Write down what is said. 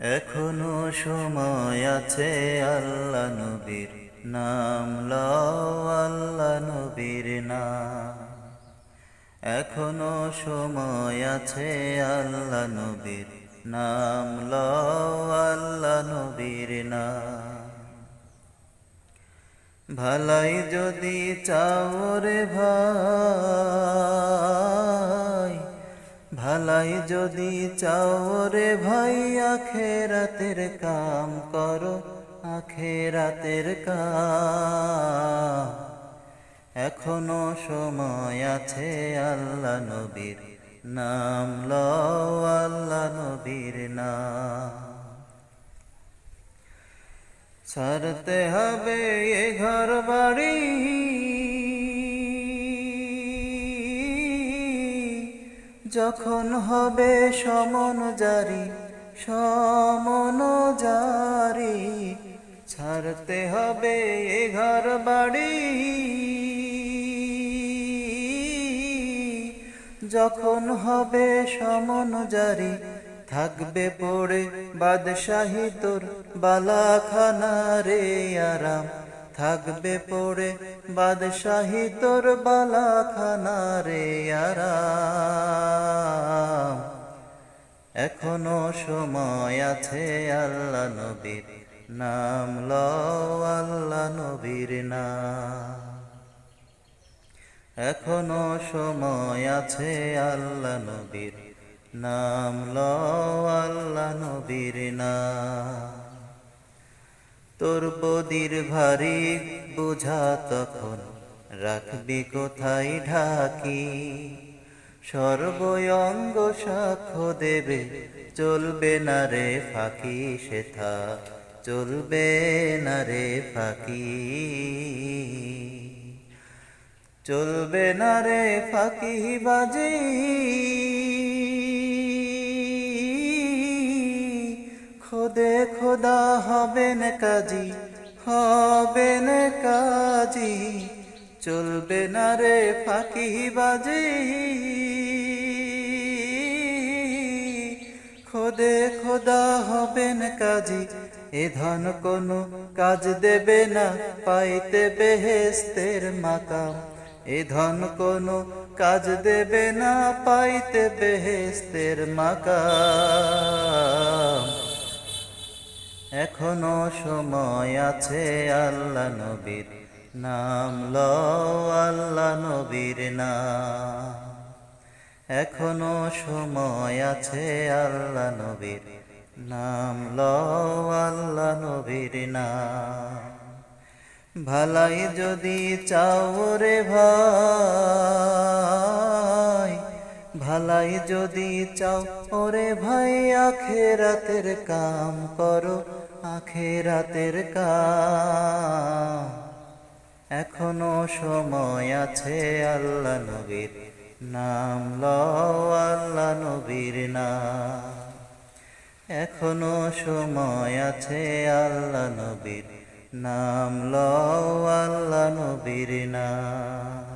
এখনও সময় আছে আল্লাহ নবীর নাম, লও আল্লাহ নবীর নাম। এখনও সময় আছে আল্লাহ নবীর নাম, লও আল্লাহ নবীর নাম। ভালাই যদি চাও রে ভালাই যদি চাও রে ভাই, আখেরাতের কাম করো, আখেরাতের কাম। এখনও সময় আছে আল্লাহ নবীর নাম, লও আল্লাহ নবীর নাম। ছাড়তে হবে এ ঘর বাড়ি যখন হবে সমন জারি সমন জারি, ছাড়তে হবে এ ঘর বাড়ি। যখন হবে সমন জারি, থাকবে পড়ে বাদশাহী তোর বালাখানা রে আরাম। থাকবে পড়ে বাদশাহী তোর বালাখানা রে এখনও সময় আছে আল্লাহ নবীর নাম, লও আল্লাহ নবীর নাম। এখনও সময় আছে আল্লাহ নবীর নাম, লও আল্লাহ নবীর নাম। তোর বদির ভারী বোঝা তখন রাখবি কোথায় ঢাকি? সর্বঙ্গ সাক্ষ্য দেবে, চলবে না রে ফাঁকি সেথা, চলবে না রে ফাঁকি। চলবে না রে ফাঁকি বাজি। খোদে খোদা হবেন কাজী হবেন কাজী। চলবে না রে ফাঁকি বাজি। খোদে খোদা হবেন কাজী, এ ধন কোনো কাজ দেবে না, পাইতে বেহেস্তের মাকাম। এ ধন কোনো কাজ দেবে না, পাইতে বেহেস্তের মাকাম। এখনও সময় আছে আল্লাহ নবীর নাম, লও আল্লাহ নবীর নাম। এখনও সময় আছে আল্লাহ নবীর নাম, লও আল্লাহ নবীর নাম। ভালাই যদি চাও রে ভাই, ভালাই যদি চাও ওরে ভাই, আখেরাতের কাম করো। আখেরাতের কাম এখনও সময় আছে আল্লাহ নবীর নাম লও আল্লাহ নবীর নাম। এখনও সময় আছে আল্লাহ নবীর নাম লও আল্লাহ নবীর নাম।